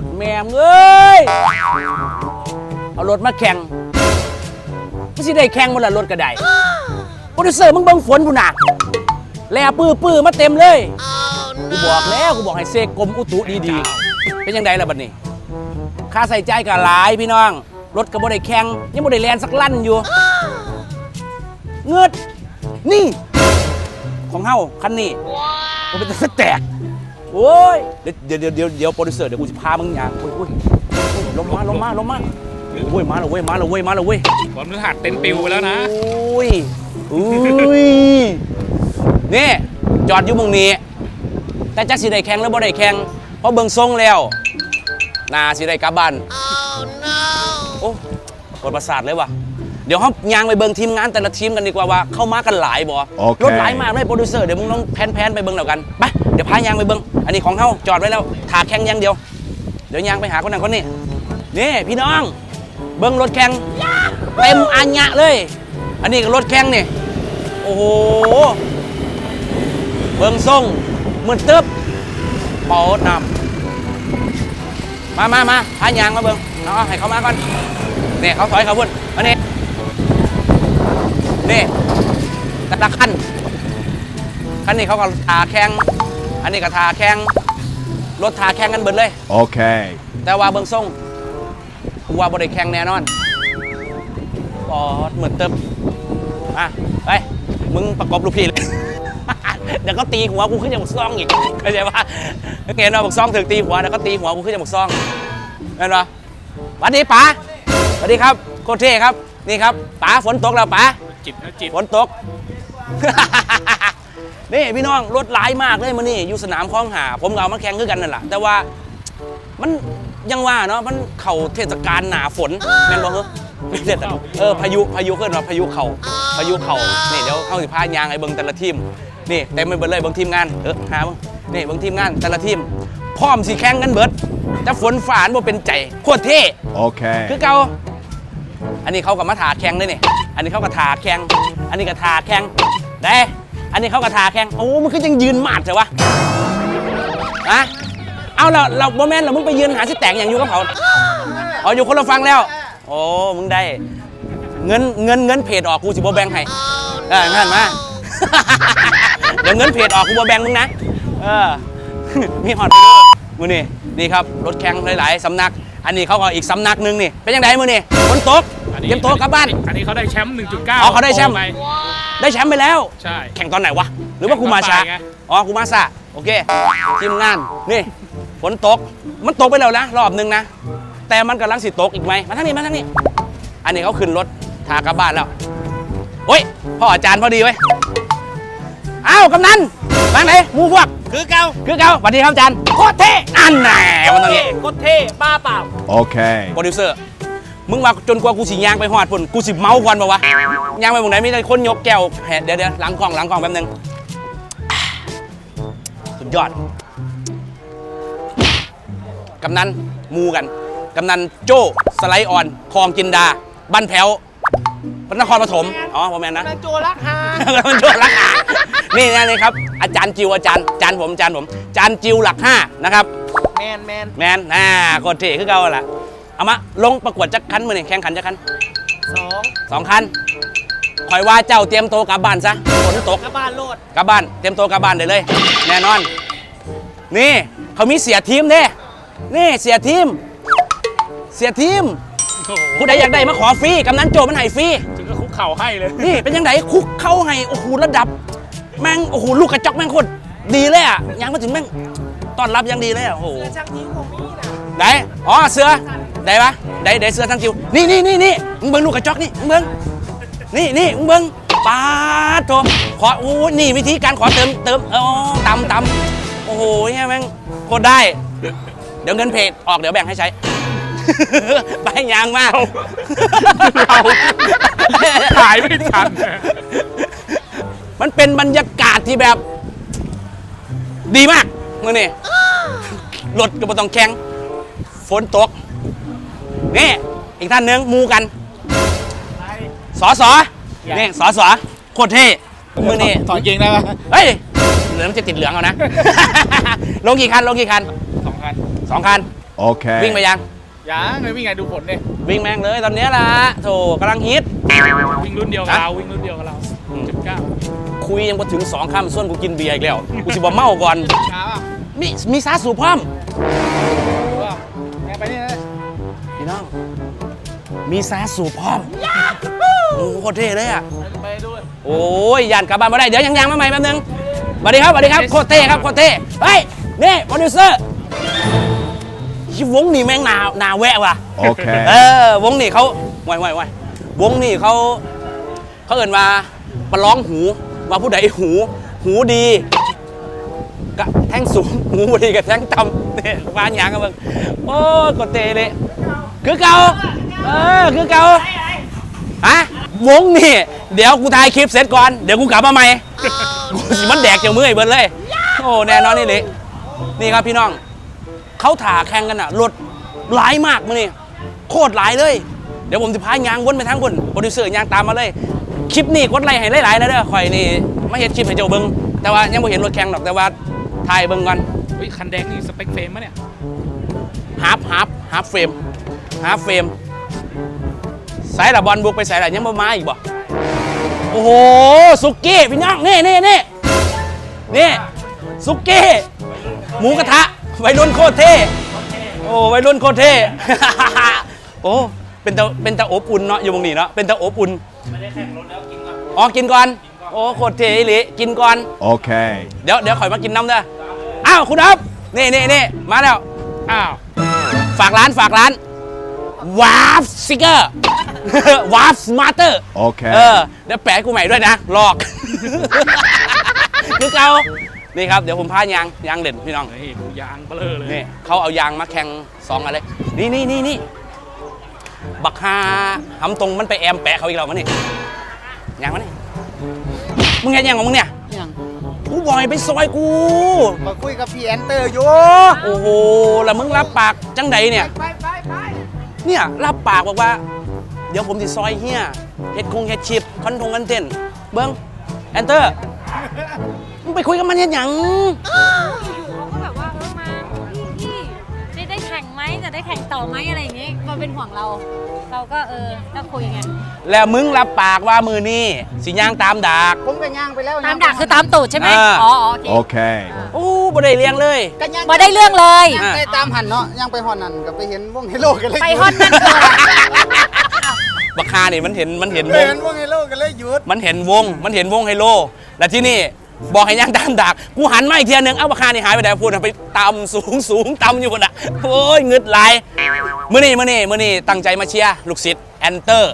ดแม่มเอ้ย เอารถมาแข่งไม่ใช่ได้แข่งหมันละรถก็ได้โปรดิวเซอร์มึงเบิ่งฝนพุ่นน่ะแลปื้อปื้อมาเต็มเลย กูบอกแล้วกูบอกให้เซกรมอุตุดีๆ เป็นยังไงล่ะบัดนี้ ค่าใส่ใจายก็หลายพี่น้อง รถก็บ่ได้แข่งยังบ่ได้แลนสักลั่นอยู่ เงืดนี่ ของเฮาคันนี้มันเป็นสแตก โอ้ย เดี๋ยวเดี๋ยวเดี๋ยวเดี๋ยวโปรดิวเซอร์เดี๋ยวกูจะพามึงอย่างโอ้ยโอ้ยโอ้ยลงมาลงมาลงมาโอ้ยมาแล้วเว้ยมาแล้วเว้ยมาแล้วเว้ยฝนพฤหัสเต็นปิวไปแล้วนะอุ้ยอุ้ยนี่จอดอยู่หมึงนี้ แต่จักสิได้แข่งหรือบ่ได้แข่งเพราะเบิ่งทรงแล้วน่าสิได้กลับบ้านโอ้ปวดประสาทเลยว่ะเดี๋ยวเฮายางไปเบิ่งทีมงานแต่ละทีมกันดีกว่าว่าเข้ามากันหลายบ่โอเครถหลายมากเลยโปรดิวเซอร์เดี๋ยวมึงต้องแพนๆไปเบิ่งแล้วกันไปเดี๋ยวพายางไปเบิ่ง อันนี้ของเฮาจอดไว้แล้วถาแข่งอย่างเดียว เดี๋ยวยางไปหาคนนั้นคนนี้นี่พี่น้อง เบิ่งรถแข่งเต็มอัญญะเลย อันนี้ก็รถแข่งนี่โอ้โหเบิ่งทรงเหมืดตึ๊บเป่านำมามามาพายางมาเบิ่งเอาเอาให้เขามาก่อนนี่เขาถอยเขาพุ่นมานี่นี่แต่ละคันคันนี้เขาก็ทาแข่ง อันนี้ก็ทาแข่งรถทาแข่งกันเบิดเลย Okay. แต่ว่าเบิ่งทรงกูว่าบ่ได้แข่งแน่นอนปอดเหมือนเติมมาไปมึงประกบลูกพี่เลย เดี๋ยวก็ตีหัวกูขึ้นอย่างบักซองอีกเข้าใจปะเห็นว่าบักซองถึงตีหัวเดี๋ยวก็ตีหัวกูขึ้นอย่างบักซองเห็นปะสวัสดีป๋าสวัสดีครับโคตรเท่ครับนี่ครับป๋าฝนตกแล้วป๋าจิบนะจิบฝนตก นี่พี่น้องรถหลายมากเลยมันนี่อยู่สนามคลองหา ผมก็เอามาแข่งคือกันนั่นแหละแต่ว่ามันยังว่าเนาะมันเข่าเทศกาลหนาฝนแม่นบ่เหรอไม่เทศกาลเออพายุพายุขึ้นว่าพายุเข่าพายุเข่านี่เดี๋ยวเอาสิพายางไอ้เบิ่งแต่ละทีมนี่เต็มไปหมดเลยเบิ่งทีมงานเออหาเบิ่งนี่เบิ่งทีมงานแต่ละทีมพร้อมสิแข่งกันเบิดแต่ฝนฝานบ่เป็นใจโคตรเท่ Okay. คือเก่าอันนี้เขากับมาถาแข่งด้วยนี่อันนี้เขากับถาแข่งอันนี้กับถาแข่งได้ อันนี้เขากับถาแข่งโอ้มันคือยังยืนหมาดเถอะวะอะเอาเราเราโมเมนต์เรามึงไปยืนหาที่แต่งอย่างอยู่กับเขาเอาอยู่คนละฟังแล้ว โอ้มึงได้ เงินเงินเงินเพจออกกูสิบ่แบ่งให้เอองั้นมาเดี๋ยวเงินเพจออกกูบ่แบ่งมึงนะเออมีหอดไปด้วยมือนี่นี่ครับรถแข่งหลาย ๆ สำนัก อันนี้เขาก็อีกสำนักหนึงนี่เป็นยังไงมือนี่ฝนตกอันนี้เตรียมตัวกลับบ้าน อันนี้เขาได้แชมป์1.9อ๋อเขาได้แชมป์โไป ได้แชมป์ไปแล้ว ใช่ แข่งตอนไหนวะ หรือว่ากูมาช้า แข่งตอนบ่ายไง อ๋อกูมาซาโอเค ทีมงาน นี่ ฝนตก มันตกไปแล้วนะ รอบหนึงนะ แต่มันกำลังสิตกอีกไหม มาทางนี้ มาทางนี้ อันนี้เขาขึ้นรถ ทากลับบ้านแล้วโอ้ย พ่ออาจารย์พอดีเว้ยอ้าวกำนันมาไหนหมูพวก คือเก่าคือเก่าสวัสดีครับอาจารย์โคตรเท่นั่นแน่มันต้องเงี้ โคตรเท่บ้าเปล่า Okay. โปรดิวเซอร์ มึงว่าจนกว่ากูสิยางไปหอดพุ่นกูสิเมาก่อนปะวะยางไปตรงไหนมีแต่คนยกแก้วแหเดี๋ยวเดี๋ยวหลังกล้องหลังกล้องแป๊บนึงสุดยอด กำนันมูกัน กำนันโจ้สไลด์ออนทองจินดา บ้านแพ้วพระนครปฐมอ๋อผมแมนนะนางโจรักฮามันโจ้หลักหานี่นะนี่ครับ อาจารย์จิวอาจารย์อาจารย์ผมอาจารย์ผมอาจารย์จิวหลักห้านะครับ แมนแมนแมนน่าโคตรเท่คือเก่าล่ะ เอามาลงประกวดจักคันมือนี่แข่งขันจักคันสองสองคันคอยว่าเจ้าเตรียมตัวกลับบ้านซะฝนตกกระบ้านโลดกลับบ้านเตรียมตัวกลับบ้านได้เลย แน่นอน นี่เขามีเสียทีมเด้นี่เสียทีม เสียทีมโอ้โหผู้ใดอยากได้มาขอฟรีกำนันโจมันให้ฟรีถึงก็คุกเข่าให้เลยนี่เป็นยังไงคุกเข้าให้โอ้โหระดับ แม่งโอ้โหลูกกระจอกแม่งโคตรดีเลยอะยังมาถึงแม่งต้อนรับยังดีเลยอะโอ้โหเรือช่างทิ้งผมนี่นะไหนอ๋อเสือ ได้ปะได้ได้เสือทั้งจิว นี่นี่นี่นี่มึงเบิ้งลูกกระจอกนี่มึงเบิ้งนี่นี่มึงเบิ้งปาดโถขอโอ้ยนี่วิธีการขอเติมเติมอ๋อตำตำโอ้โหเนี่ยแม่งโคตรได้ เดี๋ยวเงินเพจออกเดี๋ยวแบ่งให้ใช้ ไปยางมากเราขายไม่ทัน มันเป็นบรรยากาศที่แบบ ดีมากมื่อนี่รถก็บ่ต้องแข่งฝนตก นี่อีกท่านหนึ่งมูกันสอสอนี่สอสอโคตรเท่มือนี่ถอนเกงได้ปะเฮ้ยเหลืองจะติดเหลืองเอานะ ลงกี่คันลงกี่คันสองคันสองคัน Okay. วิ่งไปยัง ยังเลยวิ่งไงดูผลดิวิ่งแม่งเลยตอนเนี้ยล่ะโถกำลังฮิต วิ่งรุ่นเดียวกับเราวิ่งรุ่นเดียวกับเราอืม จุดเก้าคุยยังพอถึงสองคำส่วนกูกินเบียร์อีกแล้ว กูสิบ่เมาก่อน ช้าป่ะมีมีซาสูบพร้อม มีซาสูบพร้อมโอ้โหโคตรเท่เลยอะไปดูเลยโอ้ยยานกลับบ้านมาได้เดี๋ยวยังยังมาใหม่แป๊บนึงสวัสดีครับสวัสดีครับโคตรเท่ครับโคตรเท่เฮ้ยนี่โปรดิวเซอร์ชิวงนี่แม่งหนาหนาแวะว่ะเอ Okay. อวงนี่เขาไวไวไววงนี่เขาเขาเอ่นมาประร้องหูว่าผู้ใดหู หูดีกะแท่งสูงหูบ่ดีกับแท่งต่ำเนี่ยฟ้าหยางกันเบิ่งโอ้ยกดเตะเลยคือเก่า เออคือเก่าฮะวงนี่ เดี๋ยวกูถ่ายคลิปเสร็จก่อน เดี๋ยวกูกลับมาใหม่กูสิมันแดกจากมือไอ้เบิร์ดเลย โอ้แน่นอนนี่เลยนี่ครับพี่น้อง เขาถ่าแข่งกันอะรถหลายมากมือนี่โคตรหลายเลย เดี๋ยวผมจะพายางวนไปทั้งคนโปรดิวเซอร์ยางตามมาเลย คลิปนี้กดไลค์ให้หลายๆนะเด้อคอยนี่ไม่เห็นคลิปให้เจ้าเบิ้งแต่ว่ายังไม่เห็นรถแข่งหรอกแต่ว่าถ่ายเบิ้งก่อนเฮ้ยคันแดงนี่สเปคเฟรมมะเนี่ยฮาร์ฟฮาร์ฟฮาร์ฟเฟรมฮาร์ฟเฟรม สายละบอลบุกไปสายละยังบ่มาอีกบ่โอ้โหสุกี้พี่น้องนี่นี่นี่นี่สุกี้หมูกระทะวัยรุ่นโคตรเท่โอ้วัยรุ่นโคตรเท่โอ้เป็นตาเป็นตาอบอุ่นเนาะอยู่ตรงนี้เนาะเป็นตาอบอุ่นไม่ได้แข่งรถแล้วกินก่อนอ๋อกินก่อนโอ้โคตรเท่อีหลิกินก่อน Okay. เดี๋ยวเดี๋ยวข่อยมากินน้ำเด้ออ้าวคุณอ๊อฟนี่นี่นี่มาแล้วอ้าวฝากร้านฝากร้าน วาร์ฟซิกเกอร์วาร์ฟสมาร์เตอร์โอเค เออเดี๋ยวแปะให้กูใหม่ด้วยนะหลอกคือเกานี่ครับ เดี๋ยวผมพายางยางเด่นพี่น้องเฮ้ยดูยางเบลอเลยนี่เขาเอายางมาแข่งสองอะไร นี่นี่นี่นี่บักฮาหำตรงมันไปแอมแปะเขาอีกแล้วมันนี่ยางมันนี่มึงเห็นยังของมึงเนี่ยยังกูบอยไปซอยกู มาคุยกับพี่แอนเตอร์อยู่ โอ้โห แล้วมึงรับปากจังใดเนี่ย ไปไปไป เนี่ยรับปากบอกว่า เดี๋ยวผมสิซอยเฮียเฮ็ดคงเฮ็ดชิปคอนทงกันเต้นเบิ้งแอนเตอร์มึงไปคุยกับมันเฮ็ดหยังอยู่ๆเขาก็แบบว่าเออมาพี่พี่ได้ได้แข่งไหมจะได้แข่งต่อไหมอะไรอย่างงี้มาเป็นห่วงเรา เราก็เออก็คุยกัน แล้วมึงรับปากว่ามือนี่สิย่างตามดาก ผมก็ย่างไปแล้วตามดักคือตามตูดใช่ไหมอ่าอ๋ออ๋อโอเค Okay. อู้บ่ได้เลี้ยงเลย ก็ย่างมาได้เรื่องเลย ย่างไปตามหันเนาะย่างไปฮอนนั่นก็ไปเห็นวงเฮโลกันเลยไปฮอตนั่นคืออะไรบักคานี่มันเห็นมันเห็นไปวง เห็นวงเฮโลกันเลยหยุดมันเห็นวง มันเห็นวงไฮโล แล้วที่นี่บอกให้ย่างตามดากกูหันมาอีกเทียหนึง เอ้าบักคานี่หายไปไหนพูดไปตำสูงสูงตำอยู่บนอะ โอ้ยเงึดไหลายมื่อนี่มื่อนี่มื่อนี่ตั้งใจมาเชียร์ลูกศิษย์แอนเตอร์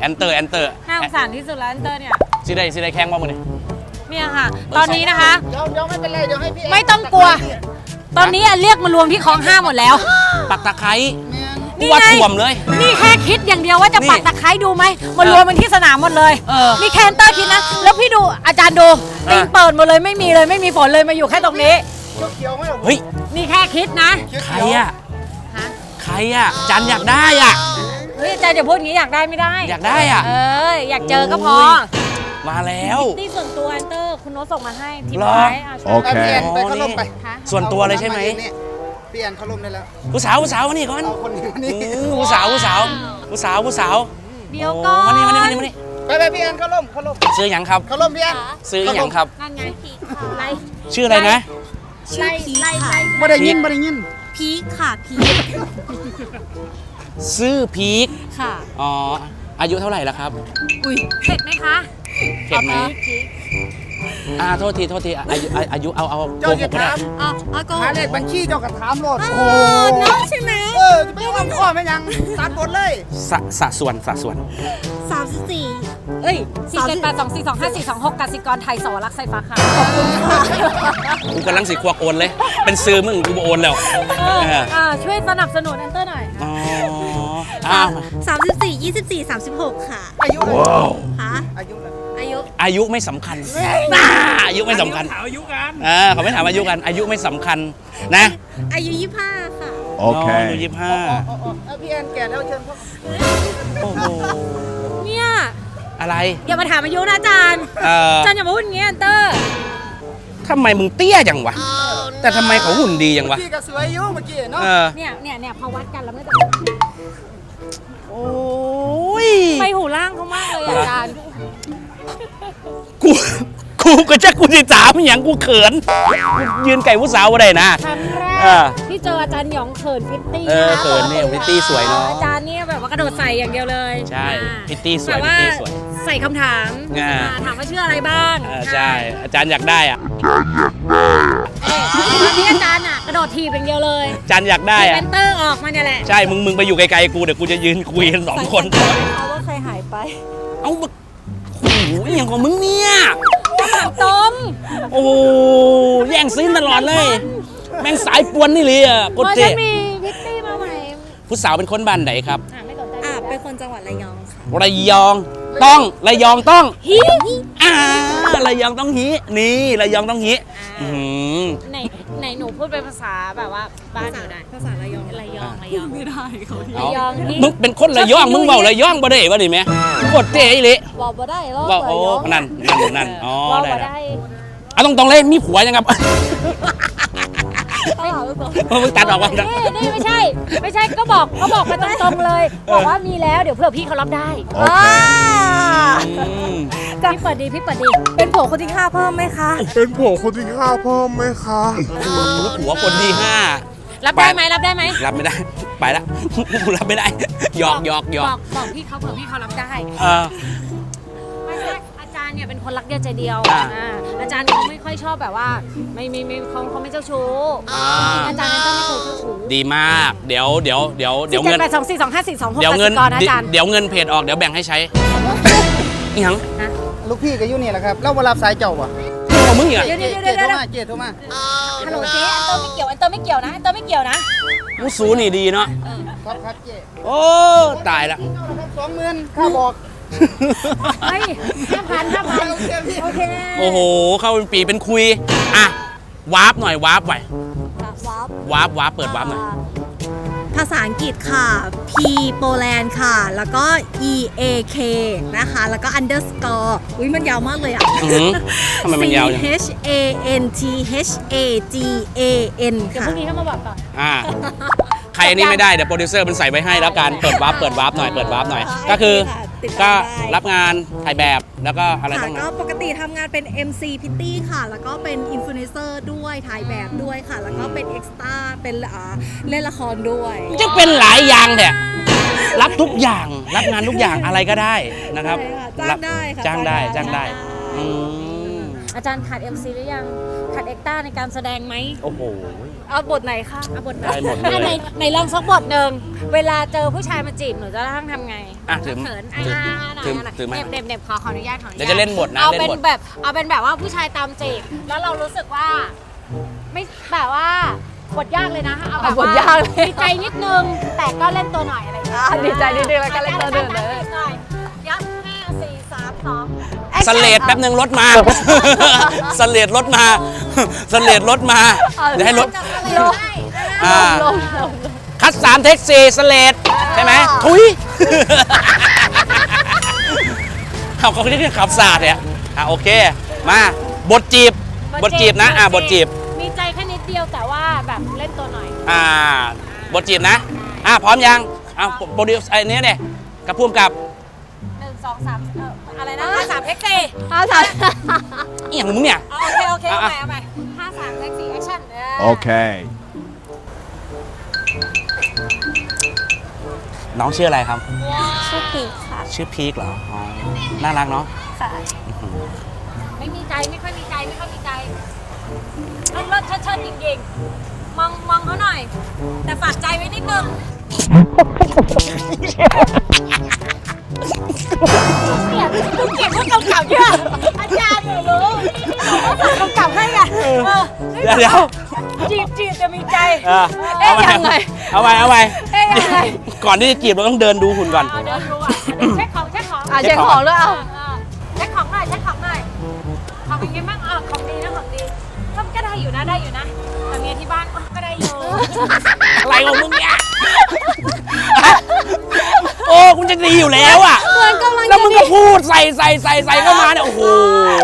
แอนเตอร์แอนเตอร์น่าสงสารที่สุดแล้วอันเตอร์เนี่ย สิได้สิได้แข่งว่ามื่อนี่ เนี่ยค่ะ ตอนนี้นะคะ เดี๋ยวเดี๋ยวไม่เป็นไรเดี๋ยวให้พี่แนไม่ต้องกลัว ตอนนี้อะเรียกมารวมที่คลองห้าหมดแล้ว ปักตะไคร้แม่นกูว่าถ่วมเลย นี่แค่คิดอย่างเดียวว่าจะนี่ปักตะไคร้ดูไหมมารวมมันที่สนามหมดเลยเออ นี่แคนเตอร์คิดนะ แล้วพี่ดูอาจารย์ดูเออตีนเปิดหมดเลยไม่มีเลยไม่มีฝนเลยมาอยู่แค่ตรงนี้ เขียวๆไหมล่ะเฮ้ย นี่แค่คิดนะ ใครอะ ฮะ ใครอะ จันอยากได้อะ เฮ้ยอาจารย์อย่าพูดอย่างนี้อยากได้ไม่ได้ อยากได้อะ เอออยากเจอก็พอโอ้ยมาแล้ว นี่ส่วนตัวอันเตอร์คุณโน้ตส่งมาให้ทีมเหรอท้ายอะช่วยโอเคพี่แอนไปเขาล่มไปคะส่วนตัวเลยใช่ไหมอาคนนั้นายืนนี่พี่แอนเขาล่มได้แล้วผู้สาวผู้สาวมานี่ก่อนเอาคนนี้มาอืนี่มผู้สาวผู้สาวผู้สาวผู้สาวเดี๋ยวก่อนโมานี่มานี่มานี่มานี่ไปไปพี่แอนเขาล่มเขาล่มซื้อหยังครับ เขาล่มพี่แอนซื้อหยังครับ นั่นไงพีคค่ะไล่ชื่ออะไรนะไล่ไล่ไล่ไม่ได้ยินไม่ได้ยินพีคค่ะพีค ซื้อพีคค่ะ อ๋อ อายุเท่าไหร่แล้วครับ อุ้ยเผ็ดไหมคะเผ็ดไหมอาพีคอ่าโทษที โทษที อายุอาอายุเอาเอาเจ้าโกหจะกก็ได้ถามอ๋อเอาโกหาเลขบัญชีเจ้าก็ถามโลดโอ้เนาะใช่ไหมเออจะไม่ต้องข้อไม่ยังตัดบทเลยสะสะส่วนสะส่วนสามสิบสี่เอ้ยสี่เจ็ดแปดสองสี่สองห้าสี่สองหกกสิกรไทยสวรักษ์ไฟฟ้าค่ะขอบคุณค่ะกูกำลังสิควักโอนเลย เป็นซื้อมึงกูบ่โอนแล้วเออเอออ่าช่วยสนับสนุนแอนเตอร์หน่อย อ๋ออ้าว สามสิบสี่ยี่สิบสี่สามสิบหกค่ะอายุเลยฮะอายุเลยอายุอายุไม่สำคัญน่าอายุไม่สำคัญถามอายุกันอ่าเขาไม่ถามอายุกันอายุไม่สำคัญนะอายุยี่ห้าค่ะอ๋ออายุ Okay. ยี่สิบห้าอ๋ออ๋อเอาพี่แอนแก่แล้วเชิญพ่อโอ้โหเนี่ยอะไรอย่ามาถามอายุนะอาจารย์เอ่ออาจารย์อย่ามาพูดอย่างงี้แอนเตอร์ทำไมมึงเตี้ยจังวะแต่ทำไมเขาหุ่นดีอย่างวะพี่ก็สวยอยู่เมื่อกี้เนาะเออเนี่ยเนี่ยเนี่ยพอวัดกันแล้วมันจะ กูก็จะกูจะถามอย่างกูเขิน ยืนไก่ผู้สาวอะไรนะ ครั้งแรเออกที่เจออาจารย์หยองเขินพิตตี้เออเขินเนี่ยพิตตี้สวยเนอะ อาจารย์เนี่ยแบบว่ากระโดดใส่อย่างเดียวเลยใช่อ่าพิตตี้สวยแบบว่าพิตตี้สวย ใส่คำถามอ่า อ่าถามว่าชื่ออะไรบ้างเออใช่ อาจารย์อยากได้อะเอ้ยตอนนี้อาจารย์อะกระโดดถีบอย่างเดียวเลยอาจารย์อยากได้เซอะนเตอร์ออกมาเนี่ยแหละใช่มึงมึงไปอยู่ไกลๆกูเดี๋ยวกูจะยืนคุยกันสองคน เขาว่าใครหายไป เอาบักโอ้โหอย่างของมึงเนี่ย ต้มโอ้โหแย่งซีนตลอดเลย แม่งสายปวนนี่เลยอะกเพดราะเจฉันมีพิตตี้มาใหม่ผู้สาวเป็นคนบ้านไหนครับอ่าไม่สนใจอ่าเป็นคนจังหวัดระยองค่ะ ระยองต้องระยองต้องฮิอ่าระยองต้องฮีนี่ระยองต้องฮีอื้อหือ ไหน ไหนหนูพูดเป็นภาษาแบบว่าบ้านหนูได้ภาษาระยองระยองระยองไม่ได้เขาระยองฮิมึงเป็นคนระยองมึงเบาระยองบ่ได้บ่ได้ไหมกดเตะอีหลิบอกบ่ได้หรอกว่าโอ้ระยองนั่นนั่นนั่นอ๋อว่าได้บ่ได้ได้เอาตรงๆเลยมีผัวยังครับ เขาหาว่าบอกมึงตัดออกมานี่นี่ไม่ใช่ ไม่ใช่ก็บอกก็บอกมาตรงๆเลย บอกว่ามีแล้วเดี๋ยวเผื่อพี่เขารับได้อ่าอืมพี่เปิดดีพี่เปิดดีเป็นผัวคนที่ห้าเพิ่มไหมคะ เป็นผัวคนที่ห้าเพิ่มไหมคะโอ้ผัวคนที่ห้ารับได้ไหมรับได้ไหมรับไม่ได้ ไปละรับไม่ได้หยอกหยอกหยอกบอกบอกพี่เขาเผื่อพี่เขารับได้ เนี่ยเป็นคนรักเดียวใจเดียวอ่า อ่าอาจารย์เขาไม่ค่อยชอบแบบว่า ไม่ไม่ไม่เขาเขาไม่เจ้าชู้อ่าจริงๆอาจารย์นั้นก็ไม่เคยเจ้าชู้ดีมาก เดี๋ยวเดี๋ยวเดี๋ยวเดี๋ยวสี่เงิเจ็ดนแปดสองสี่สองห้าสี่สองหกเดี๋ยวเงินกสิกรนะอาจารย์ เดี๋ยวเงินเพจออกเดี๋ยวแบ่งให้ใช้อีหยังลูกพี่ก็อยู่นี่แหละครับแล้วเวลาสายเจ้าป่ะของมึงอีกอะเดี๋ยวเดี๋ยวเจเดี๋ยวโทรเดี๋ยวมาเจโทรมาฮัลโหลเจ๊อันเตอร์ไม่เกี่ยวอันเตอร์ไม่เกี่ยวนะอันเตอร์ไม่เกี่ยวนะ มูสูนี่ดีเนาะครับครับเจโอ้ตายละสองหมื่นค่าบอก เฮ้ยห้าพันห้าพันโอเคโอ้โห เข้าเป็นปีเป็นคุย อะ วาร์ปหน่อย วาร์ปไว้วับวาร์ปวาร์ปเปิดวาร์ปหน่อย ภาษาอังกฤษค่ะ P โปแลนด์ค่ะ แล้วก็ E A K นะคะ แล้วก็ underscore อุ้ยมันยาวมากเลยอะอื้อหือทำไมมันยาวจัง C H A N T H A G A N เดี๋ยวพค่ะรุ่งนี้เข้ามาบอกต่อ อ่า ใครอันนี้ไม่ได้ เดี๋ยวโปรดิวเซอร์มันใส่ไว้ให้แล้วกัน เปิดวาร์ปเปิดวาร์ปหน่อย เปิดวาร์ปหน่อย ก็คือ ติดก็ตามได้รับงานถ่ายแบบแล้วก็อะไรค่ะต้องก็นั้นปกติทำงานเป็น MC Pitty ค่ะ แล้วก็เป็นอินฟลูเอนเซอร์ด้วยถ่ายแบบด้วยค่ะ แล้วก็เป็นเอ็กซ์ตร้าเป็นอ่าเล่นละครด้วย จะเป็นหลายอย่างแหละรับทุกอย่าง รับงานทุกอย่างอะไรก็ได้นะครับใช่ค่ะจ้างได้ค่ะจ้างได้จ้าจ้างงได้ ได้อืมอาจารย์ขาด MC หรือยังขาดเอ็กต้าในการแสดงไหมโอ้โห เอาบทไหนคะเอาบทไหนได้หมดเลย อะไหนไหนลองสักบทหนึ่งเวลาเจอผู้ชายมาจีบหนูจะต้องทำไงอะถือเขินอะถืออะอะหน่อยถืออะหน่อยถือไม้เด็บเด็บเด็บขอขออนุญาตขออนุญาตเดี๋ยวจะเล่นบทนะเอาเล่นเป็นบท แบบเอาเป็นแบบว่าผู้ชายตามจีบแล้วเรารู้สึกว่า ไม่แบบว่าบทยากเลยนะเอาแบบบทว่ายากเลย ดีใจนิดนึงแต่ก็เล่นตัวหน่อยอะไรอย่างเงี้ยอะดีใจนิดนึงแล้วก็เล่นตัวหนึ่งเลย หน่อยยับห้าสี่สามสอง สเลดแป๊บหนึ่งรถมา สเลดรถมา สเลดรถมาเดี๋ยวให้รถอ่าคัดสามเท็กซี่สเลดใช่ไหมทุยเขาเขาเรียกขับศาสตร์เนี่ยอะโอเค มาบทจีบบทจีบนะอ่าบทจีบ มีใจแค่นิดเดียวแต่ว่าแบบเล่นตัวหน่อย อ่าบทจีบนะอ่าพร้อมยังอ่าโปรดิวไอ้เนี้ยเนี่ยกับพุ่มกับหนึ่งสองสามเอ่ออะไรนะห้าสามเท็กซี่อาสาอหย่างมึงเนี่ยโอเคโอเคเอาอะใหม่เอาใหม่ห้าสามเท็กซี่แอคชั่น Okay. น้องชื่ออะไรครับ ชื่อปีค่ะ ชื่อพีคเหรออ๋อน่ารักเนาะค่ะ ไม่มีใจไม่ค่อยมีใจไม่ค่อยมีใจรถรถเชิดเชิดจริงๆมองมองเขาหน่อย แต่ฝากใจไว้นิดนึง เกลียกูเกลียดพวกกำกับเยอะอาจารย์หนูรู้เขาสั่งกำกับให้ไงเออเดี๋ยวเดี๋ยวจีบจีบจะมีใจ เออเอ๊ะเอายังไง เอาไปเอาไปเอ๊ะยังไง ก่อนที่จะจีบเราต้องเดินดูหุ่นก่อน เอาเดี๋ยวดูอะเช็คของเช็คของอะเช็คของด้วยเอาเช็คของหน่อยเช็คของหน่อยของเป็นไงบ้างอะของดีนะของดีก็ก็ได้อยู่นะได้อยู่นะแต่เมียที่บ้านก็ได้อยู่ อะไรของมึงเนี่ย โอ้คุณจะดีอยู่แล้วอะ เหมือนกำลังแล้วจะมึงก็พูดใส่ใส่ใส่ใส่เข้ามาเนี่ยโอ้โห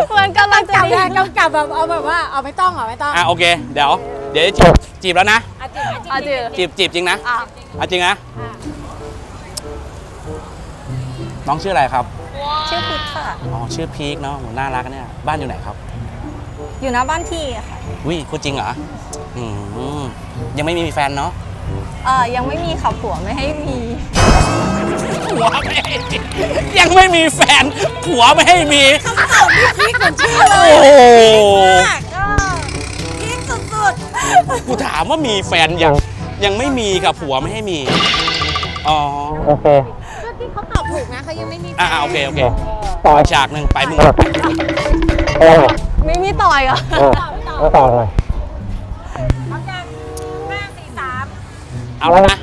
เหมือนกำลังจะกำกับดีนะกำกับแบบเอาแบบว่าเอาไม่ต้องเหรอไม่ต้องอะโอเค เดี๋ยว เดี๋ยวจะจีบจีบแล้วนะอาจิอาจิอาจิจีบจีบจริงนะอะเอาจริงนะน้องชื่ออะไรครับ ชื่อพิกค่ะ อ๋อชื่อพีคเนาะโหน่ารักนะเนี่ย บ้านอยู่ไหนครับอยู่หน้าบ้านพี่ค่ะวิคุณจริงเหรออืมยังไม่มีแฟนเนาะ เออยังไม่มีค่ะผัวไม่ให้มี ผัวไม่ให้มียังไม่มีแฟนผัวไม่ให้มี คำตอบนี่พีกเหมือนชื่อเลโอ้ยโห มากก็พีกสุดกูถามว่ามีแฟนยังยังไม่มีกับผัวไม่ให้มี อ๋อ โอเค ๆก็ที่เขาตอบถูกนะเขายังไม่มีแฟนอ่าโอเค โอเคต่ออีกฉากหนึ่งไปมึงไม่มีต่อยเหรอต่อไม่ต่อต่อเลย พร้อมยังห้าสี่สามเอาแล้วนะ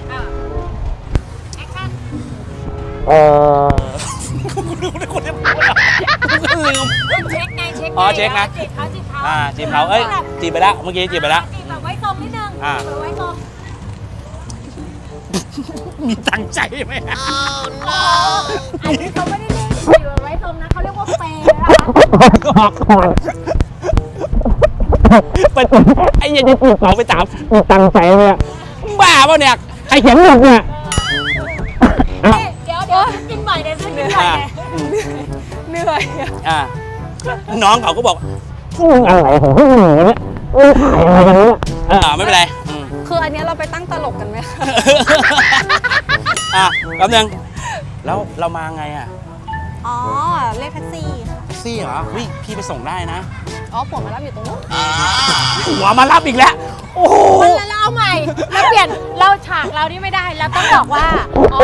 กูลืมเลยคนจะพูดอะกูก็ลืม เช็คไงเช็คไงอ๋อเช็คนะ จีบเขาจีบเขาอ่าจีบเขาเอ้ยจีบไปแล้วเมื่อกี้จีบไปแล้ว จีบแบบไว้ทรงนิดนึงอ่า จีบแบบไว้ทรงมีตังค์ใจไหมอันนี้เขาไม่ได้เรียกจีบแบบไว้ทรงนะเขาเรียกว่าเปย์นะคะเป็นไอ้เหี้ยันจะจีบเขาไปถามมีตังค์ใจไหมอะบ้าป่ะเนี่ยใครเขียนบทเนี่ยนี่เดี๋ยว เดี๋ยวกินบ่อยเดี๋ยวกินบ่อยอ่าเนี่ยเหนื่อยอะอ่าน้องเขาก็บอกมึงอะไรของมึงเนี่ยมึงถ่ายอะไรกันเนี่ยอ่าไม่เป็นไรอืมคืออันเนี้ยเราไปตั้งตลกกันไหมคะอะแป๊บนึงแล้วเรามาไงอะอ๋อเรียกแท็กซี่ค่ะแท็กซี่เหรอวิพี่ไปส่งได้นะอ๋อผัวมารับอยู่ตรงนู้นหัวมารับอีกแล้วโอ้โหแล้วเราเอาใหม่เราเปลี่ยนเราฉากเรานี่ไม่ได้เราต้องบอกว่าอ๋อ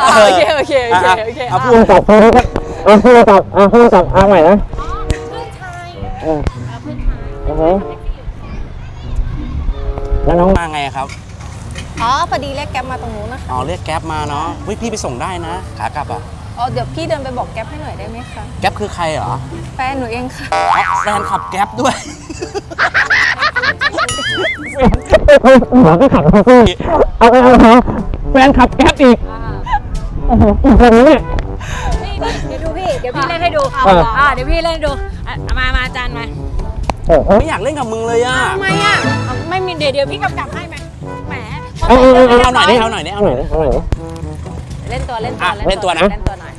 โอเคโอเคโอเคโอเคเอาพูดกับพูดกับเอาพูดกับเอาพูดกับเอาใหม่นะอ๋อเพื่อนชายเออเออเพื่อนชายอือฮึแล้วน้องมาไงอะครับ อ๋อพอดีเรียกแก๊ปมาตรงนู้นนะคะอ๋อเรียกแก๊ปมาเนาะวิพี่ไปส่งได้นะ ขากลับอะอ๋อเดี๋ยวพี่เดินไปบอกแก๊ปให้หน่อยได้ไหมคะ แก๊ปคือใครเหรอ แฟนหนูเองค่ะอ๋อแฟนขับแก๊ปด้วยหัวก็ขับแท็กซี่เอาเอาเอา แฟนขับแก๊ปอีก โอ้โหอีกคนนี้เนี่ยนี่นี่เดี๋ยวดูพี่ เดี๋ยวพี่เล่นให้ดูอ่าอ่าเดี๋ยวพี่เล่นให้ดูอะมามาอาจารย์มาโอ้โห ไม่อยากเล่นกับมึงเลยอะ ทำไมอะไม่มีเดี๋ยวเดี๋ยวพี่กำกับให้ไหมแหมเอาเอาเอาเอาหน่อยดิเอาหน่อยดิเอาหน่อยดิเอาหน่อยดิ เล่นตัวเล่นตัวอะเล่นตัวนะ เล่นตัวหน่อย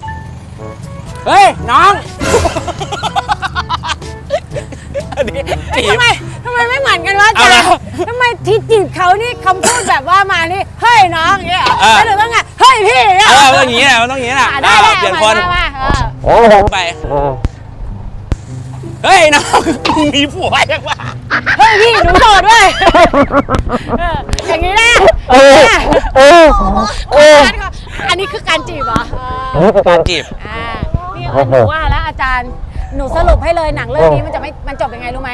เฮ้ย น้องอั นนี้จีบทำไมทำไมไม่เหมือนกันวะอาเอาจารละย์ทำไมที่จีบเขานี่คำพูดแบบว่ามานี่ เฮ้ยน้องอย่างเงี้ยอ่าแล้วหนูต้องไง เฮ้ยพี่อย่างเงี้ยเออมันต้องอย่างนี้แหละมันต้องอย่างนี้แหละอะได้ได้เปลี่ยนเอาคนมามาเออโอ้โหไปเฮ้ยน้องมีผัวยังวะเฮ้ยพี่หนูโสดด้วยเอออย่างนี้นะเออเออเอออันนี้คือการจีบเหรออันนี้คือการจีบอ่านี่หนูว่าแล้วอาจารย์ หนูสรุปให้เลยหนังเรื่องนี้มันจะไม่มันจบยังไงรู้ไหม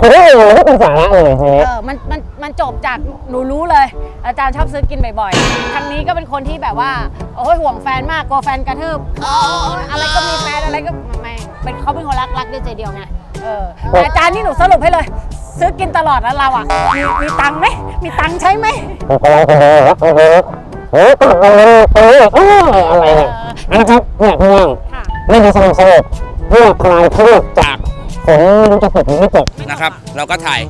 ก็คือไม่ไม่เป็นสาระเลยทีนี้เออมันมันมันจบจากหนูรู้เลย อาจารย์ชอบซื้อกินบ่อยๆทางนี้ก็เป็นคนที่แบบว่าโอ้ยห่วงแฟนมากกลัวแฟนกระทืบอ๋ออะไรก็มีแฟนอะไรก็ไม่เป็นเขาเป็นคนรักรักด้วยใจเดียวไงเออแต่อาจารย์นี่หนูสรุปให้เลย ซื้อกินตลอดแล้วเราอะมีมีตังค์ไหมมีตังค์ใช้ไหมผมกำลังโอ้โหโอ้โหโอ้โหโอ้โหโอ้โหอะไรเนี่ยนะครับเนี่ยพี่น้องค่ะเล่นกันสนุกสนุก เพื่อคลายเครียดจากฝนไม่รู้จะตกหรือไม่ตกนะครับ เราก็ถ่าย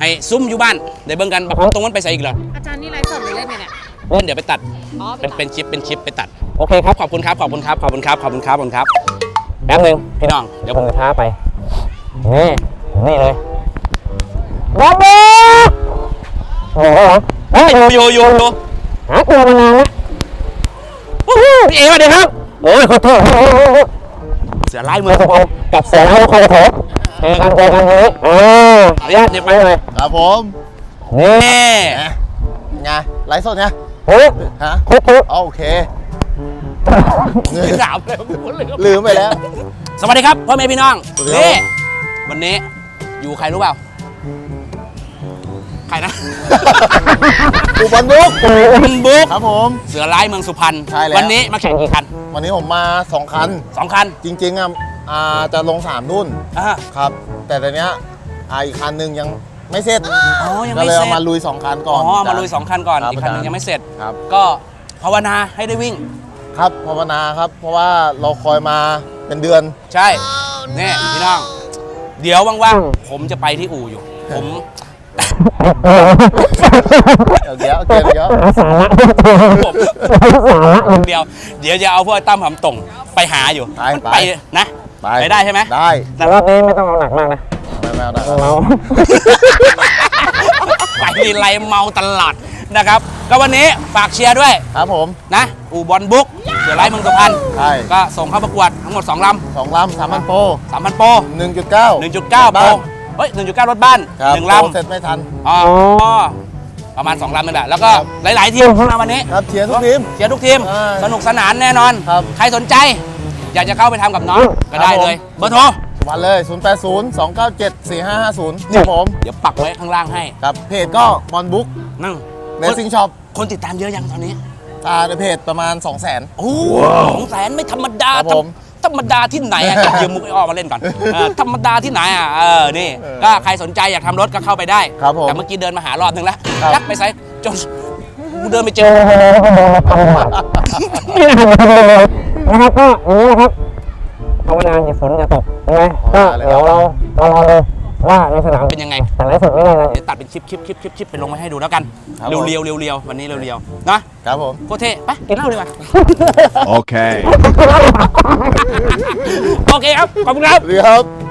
ให้ซุ้มอยู่บ้านเดี๋ยวเบิ่งกันบักตรงนั้นไปใส่อีกเหรออาจารย์นี่ไลฟ์สดหรือเล่นเนี่ย เล่นเดี๋ยวไปตัดอ๋อเป็นเป็นชิปเป็นชิปไปตัดโอเคครับขอบคุณครับขอบคุณครับขอบคุณครับขอบคุณครับขอบคุณครับแป๊บนึงพี่น้องเดี๋ยวผมจะท้าไปนี่นี่เลยบ๊อบบี้โอ้โหเฮ้ยอยู่อยู่อยู่อยู่หาตัวมานานแล้ววู้ฮู้พี่เอ๋สวัสดีครับโอ้ยขอโทษ เสือลายมือสุพรรณกับเสือลายคอยโถเจอกันเจอกันทีนี้อ่าขออนุญาตเดี๋ยวไปเลยครับผมนี่ไงไลฟ์สดไงโอ้ยฮะคุกคุกอ๋อโอเคสามเลยผมลืมลืมไปแล้ว สวัสดีครับพ่อแม่พี่น้องสวัสดีครับนี่วันนี้อยู่ใครรู้เปล่า ใครนะ อุบลบุ๊กคุณบุ๊กครับผม เสือร้ายเมืองสุพรรณใช่แล้ว วันนี้มาแข่งกี่คันวันนี้ผมมา 2 คัน สองคันจริงๆอะอ่าจะลง 3 รุ่นอ่าครับ แต่ตอนเนี้ยอ่าอีกคันหนึ่งยังไม่เสร็จอ๋อยังก็ไม่เลยเสร็เอาจมาลุย 2 คันก่อ๋อนอมาลุยสองคันก่อนครับอีกคันหนึงอาจารย์ยังไม่เสร็จ ครับ ก็ภาวนาให้ได้วิ่ง ครับภาวนาครับ เพราะว่าเราคอยมาเป็นเดือน ใช่นี่พี่น้อง เดี๋ยวว่างๆ ผมจะไปที่อู่อยู่ ผม เอาเดี๋ยวเอาเดี๋ยวเดี๋ยวผมเดี๋ยว เดี๋ยวจะเอาพวกไอ้ตั้มหำต่งไปหาอยู่ไปไปไปนะไปไปได้ใช่ไหมได้แต่รอบนี้ไม่ต้องเอาหนักมากนะไม่ไม่เอาได้ไปมีไรเมาตลอดนะครับ ก็วันนี้ฝากเชียร์ด้วย ครับผม นะ อู่บอลบุ๊กเดี๋ยวไล่เมืองสุพรรณใช่ก็ส่งเข้าประกวดทั้งหมด 2 ลำสองลำสามพันโปร3,000โป รหนึ่งจุดเก้า1.9โปรเฮ้ย1.9รถบ้านครับหนึ่งโปรลำเสร็จไม่ทัน อ๋อประมาณ 2ลำนั่นแหละ แล้วก็ครับ หลาย ๆ ทีมเข้ามาวันนี้ครับเชียร์ทุกทีม เชียร์ทุกทีม ใช่สนุกสนานแน่นอน ครับใครสนใจ อยากจะเข้าไปทำกับน้องก็ได้เลยเบอร์โทร สุพรรณเลย 0 8 0 2 9 7 4 5 5 0ครับผม เดี๋ยวปักไว้ข้างล่างให้ ครับ เพจก็บอลบุ๊กนั่งเรซิ่งช็อปคนติดตามเยอะยังตอนนี้อ่าในเพจประมาณ 2 0 0 0 0 0 โอ้สองแสนไม่ธรรมดาครับผม ธรรมดาที่ไหนอะยืมมุกไอ้อ้อมาเล่นก่อนเออธรรมดาที่ไหนอะเออนี่เออก็ใครสนใจอยากทำรถก็เข้าไปได้ครับผมแต่เมื่อกี้เดินมาหารอบนึงแล้วครับยักไปไซจนกูเดินไปเจอ นะครับก็อย่างนี้นะครับภาวนาอย่าฝนอย่าตกใช่ไหมก็เดี๋ยวเราเรารอดู ว่าในสนามเป็นยังไงแต่ละสุดไม่ได้เลยเดี๋ยวตัดเป็นคลิปคลิปคลิปคลิปคลิปไปลงมาให้ดูแล้วกัน ครับเรียวผม เรียวเรียวเรียววันนี้เรียวเรียวๆนะครับผม โคตรเท่ไปกินเหล้าดีกว่า Okay. โอเคครับ ขอบคุณครับสวัสดีครับ